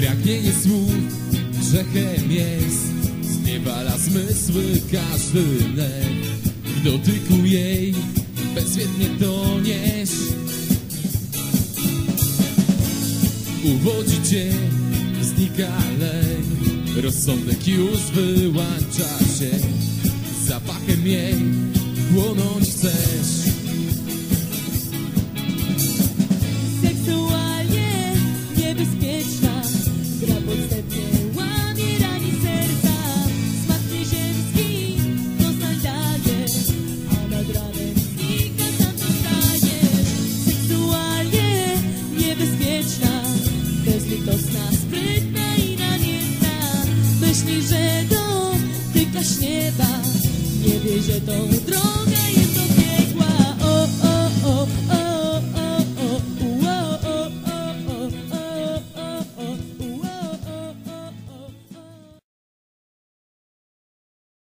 Pragnienie słów grzechem jest. Zniewala zmysły każdy lek W dotyku jej bezwiednie toniesz Uwodzi cię, znika Rozsądek już wyłącza się. Zapachem jej płonąć Bezlitosna, sprytna i namiętna Myśli, że dotykasz nieba. Nie wie, że to